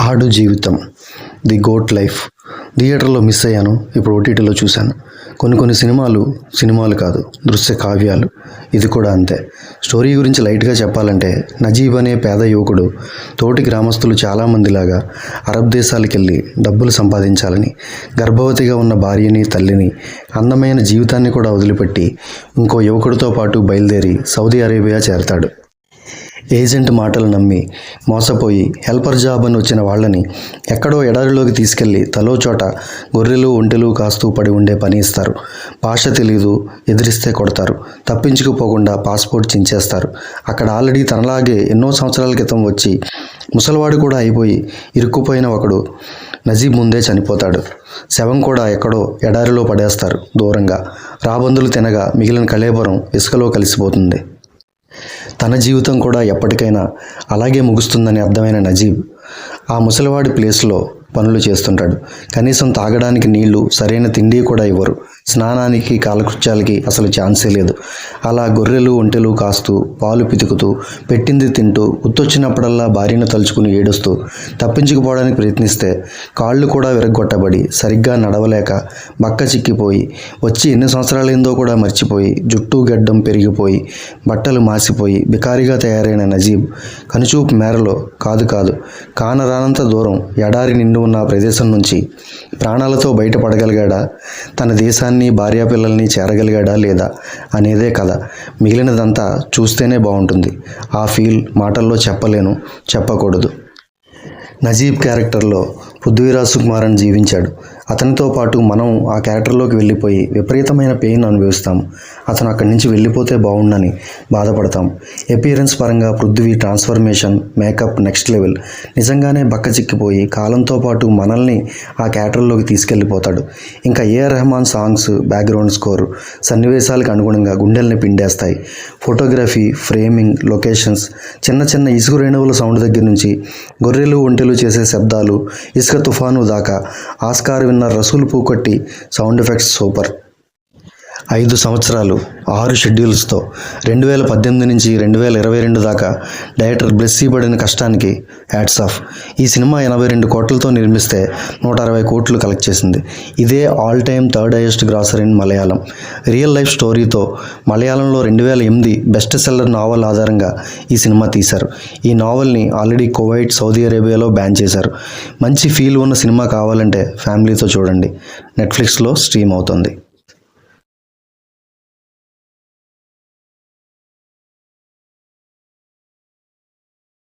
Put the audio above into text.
Aadu Jeevitham. The goat life. థియేటర్లో miss అయ్యాను. ఇప్పుడు ఓటీటీలో చూశాను. కొన్ని కొన్ని సినిమాలు సినిమాలు కాదు దృశ్య కావ్యాలు. ఇది కూడా అంతే. స్టోరీ గురించి లైట్గా చెప్పాలంటే నజీబ్ అనే పేద యువకుడు తోటి గ్రామస్తులు చాలామందిలాగా అరబ్ దేశాలకు వెళ్ళి డబ్బులు సంపాదించాలని గర్భవతిగా ఉన్న భార్యని తల్లిని అందమైన జీవితాన్ని కూడా వదిలిపెట్టి ఇంకో యువకుడితో పాటు బయలుదేరి సౌదీ అరేబియా చేరతాడు. ఏజెంట్ మాటలు నమ్మి మోసపోయి హెల్పర్ జాబ్ అని వచ్చిన వాళ్ళని ఎక్కడో ఎడారిలోకి తీసుకెళ్ళి తలో చోట గొర్రెలు ఒంటెలు కాస్తూ పడి ఉండే పని ఇస్తారు. భాష తెలీదు ఎదిరిస్తే కొడతారు. తప్పించుకుపోకుండా పాస్పోర్ట్ చించేస్తారు. అక్కడ ఆల్రెడీ తనలాగే ఎన్నో సంవత్సరాల క్రితం వచ్చి ముసలివాడు కూడా అయిపోయి ఇరుక్కుపోయిన ఒకడు నజీబ్ ముందే చనిపోతాడు. శవం కూడా ఎక్కడో ఎడారిలో పడేస్తారు దూరంగా. రాబందులు తినగా మిగిలిన కళేబరం ఇసుకలో కలిసిపోతుంది. తన జీవితం కూడా ఎప్పటికైనా అలాగే ముగుస్తుందని అర్థమైన నజీబ్ ఆ ముసలివాడి ప్లేస్లో పనులు చేస్తుంటాడు. కనీసం తాగడానికి నీళ్ళు సరైన తిండి కూడా ఇవ్వరు. స్నానానికి కాలకృత్యాలకి అసలు ఛాన్సే లేదు. అలా గొర్రెలు ఒంటెలు కాస్తూ పాలు పితుకుతూ పెట్టింది తింటూ గుర్తొచ్చినప్పుడల్లా భార్యను తలుచుకుని ఏడుస్తూ తప్పించుకుపోవడానికి ప్రయత్నిస్తే కాళ్ళు కూడా విరగ్గొట్టబడి సరిగ్గా నడవలేక బక్క చిక్కిపోయి వచ్చి ఎన్ని సంవత్సరాలైందో కూడా మర్చిపోయి జుట్టు గడ్డం పెరిగిపోయి బట్టలు మాసిపోయి బికారిగా తయారైన నజీబ్ కనుచూపు మేరలో కాదు కాదు కానరానంత దూరం ఎడారి నిండు ఉన్న ప్రదేశం నుంచి ప్రాణాలతో బయటపడగలిగాడా? తన దేశాన్ని భార్యాపిల్లల్ని చేరగలిగాడా లేదా అనేదే కథ. మిగిలినదంతా చూస్తేనే బాగుంటుంది. ఆ ఫీల్ మాటల్లో చెప్పలేను చెప్పకూడదు. నజీబ్ క్యారెక్టర్లో పృథ్వీరాజ్ సుకుమారన్ జీవించాడు. అతనితో పాటు మనం ఆ క్యారెక్టర్లోకి వెళ్ళిపోయి విపరీతమైన పెయిన్ అనుభవిస్తాం. అతను అక్కడి నుంచి వెళ్ళిపోతే బాగుండని బాధపడతాం. ఎపియరెన్స్ పరంగా Prithvi transformation makeup next level నిజంగానే బక్క చిక్కిపోయి కాలంతో పాటు మనల్ని ఆ క్యారెక్టర్లోకి తీసుకెళ్ళిపోతాడు. ఇంకా A R Rahman songs background score సన్నివేశాలకు అనుగుణంగా గుండెల్ని పిండేస్తాయి. ఫోటోగ్రఫీ ఫ్రేమింగ్ లొకేషన్స్ చిన్న చిన్న ఇసుక రేణువుల సౌండ్ దగ్గర నుంచి గొర్రెలు ఒంటెలు చేసే శబ్దాలు ఇసుక తుఫాను దాకా Oscar winner Rasool Pookutty sound effects super. ఐదు సంవత్సరాలు ఆరు షెడ్యూల్స్తో రెండు వేల పద్దెనిమిది నుంచి రెండు వేల ఇరవై రెండు దాకా డైరెక్టర్ బ్లెస్సీ పడిన కష్టానికి హ్యాట్స్ ఆఫ్. ఈ సినిమా ఎనభై రెండు కోట్లతో నిర్మిస్తే నూట అరవై కోట్లు కలెక్ట్ చేసింది. ఇదే all time third highest grosser in Malayalam. Real life స్టోరీతో మలయాళంలో రెండు వేల ఎనిమిది బెస్ట్ సెల్లర్ నావల్ ఆధారంగా ఈ సినిమా తీశారు. ఈ నావల్ని ఆల్రెడీ కువైట్ సౌదీ అరేబియాలో బ్యాన్ చేశారు. మంచి ఫీల్ ఉన్న సినిమా కావాలంటే ఫ్యామిలీతో చూడండి. నెట్ఫ్లిక్స్లో స్ట్రీమ్ అవుతుంది.